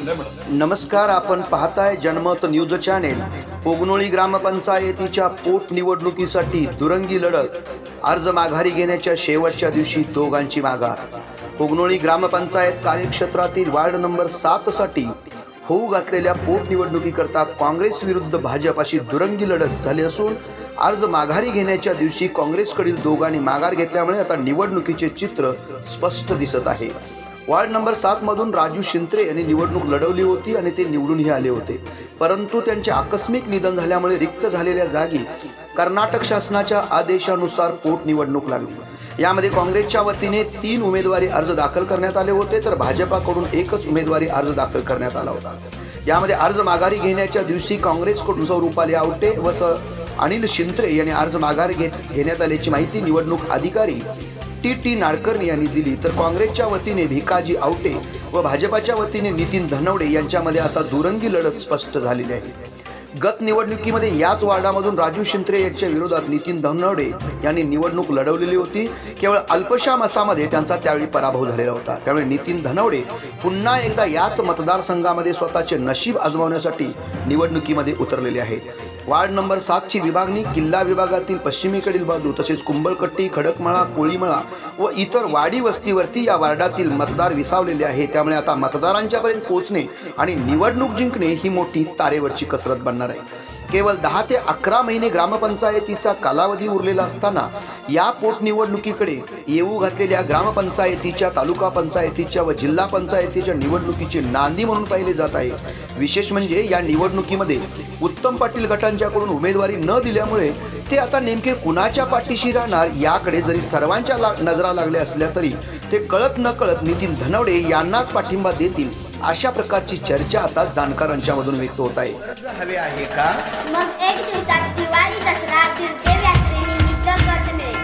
नमस्कार आपण पाहताय जनमत न्यूज चॅनेल. पोगनोळी ग्रामपंचायतीच्या पोटनिवडणुकीसाठी दुरंगी लढत. अर्ज माघारी घेण्याच्या शेवटच्या दिवशी दोघांची माघार. पोगनोळी ग्रामपंचायत कार्यक्षेत्रातील वार्ड नंबर सात साठी होऊ घातलेल्या पोटनिवडणुकीकरता काँग्रेस विरुद्ध भाजप अशी दुरंगी लढत झाली असून अर्ज माघारी घेण्याच्या दिवशी काँग्रेसकडील दोघांनी माघार घेतल्यामुळे आता निवडणुकीचे चित्र स्पष्ट दिसत आहे. वार्ड नंबर सात मधून राजू शिंत्रे यांनी निवडणूक लढवली होती आणि ते निवडूनही आले होते. परंतु त्यांचे आकस्मिक निधन झाल्यामुळे रिक्त झालेल्या जागी कर्नाटक शासनाच्या आदेशानुसार पोटनिवडणूक लागली. यामध्ये काँग्रेसच्या वतीने तीन उमेदवारी अर्ज दाखल करण्यात आले होते तर भाजपाकडून एकच उमेदवारी अर्ज दाखल करण्यात आला होता. यामध्ये अर्ज माघारी घेण्याच्या दिवशी काँग्रेसकडून सौ रुपाली आवटे व स अनिल शिंत्रे यांनी अर्ज माघार घेत घेण्यात आल्याची माहिती निवडणूक अधिकारी टी टी नाडकर्णी यांनी दिली. तर काँग्रेसच्या वतीने भिकाजी आवटे व भाजपाच्या वतीने नितीन धनवडे यांच्यामध्ये आता दुरंगी लढत स्पष्ट झालेली आहे. गत निवडणुकीमध्ये याच वार्डामधून राजू शिंत्रे यांच्या विरोधात नितीन धनवडे यांनी निवडणूक लढवलेली होती. केवळ अल्पशा मतामध्ये त्यांचा त्यावेळी पराभव झालेला होता. त्यामुळे नितीन धनवडे पुन्हा एकदा याच मतदारसंघामध्ये स्वतःचे नशीब आजमावण्यासाठी निवडणुकीमध्ये उतरलेले आहेत. वार्ड नंबर सातची विभागणी किल्ला विभागातील पश्चिमेकडील बाजू तसेच कुंभळकट्टी खडकमळा कोळीमळा व इतर वाडी वस्तीवरती या वार्डातील मतदार विसावलेले आहे त्यामुळे आता मतदारांच्यापर्यंत पोहोचणे आणि निवडणूक जिंकणे ही मोठी तारेवरची कसरत बनणार आहे. केवळ दहा ते अकरा महिने ग्रामपंचायतीचा कालावधी उरलेला असताना या पोटनिवडणुकीकडे येऊ घातलेल्या ग्रामपंचायतीच्या तालुका पंचायतीच्या व जिल्हा पंचायतीच्या निवडणुकीची नांदी म्हणून पाहिले जात आहे. विशेष म्हणजे या निवडणुकीमध्ये उत्तम पाटील गटांच्याकडून उमेदवारी न दिल्यामुळे ते आता नेमके कुणाच्या पाठीशी राहणार याकडे जरी सर्वांच्या ला नजरा लागल्या असल्या तरी ते कळत न कळत नितीन धनवडे यांनाच पाठिंबा देतील. अशा प्रकारची चर्चा आता जाणकारांच्या मधून व्यक्त होत आहे. हवे आहे का? मग एक दिवसात दिवाळी दसरा फिरते यात्रेनिमित्त कर्ज मिळेल.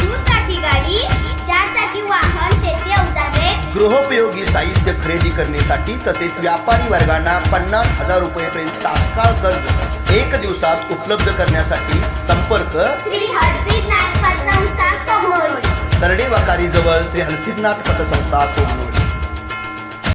दुचाकी गाडी चारचाकी वाहन शेती अवजारे गृहोपयोगी साहित्य खरेदी करण्यासाठी तसेच व्यापारी वर्गांना पन्नास हजार रुपयेपर्यंत तात्काळ कर्ज एक दिवसात उपलब्ध करण्यासाठी संपर्क श्री नाथ पतसंस्था तरडे वाकारी जवळ श्री हलसिद्धनाथ पतसंस्था कोल्हापूर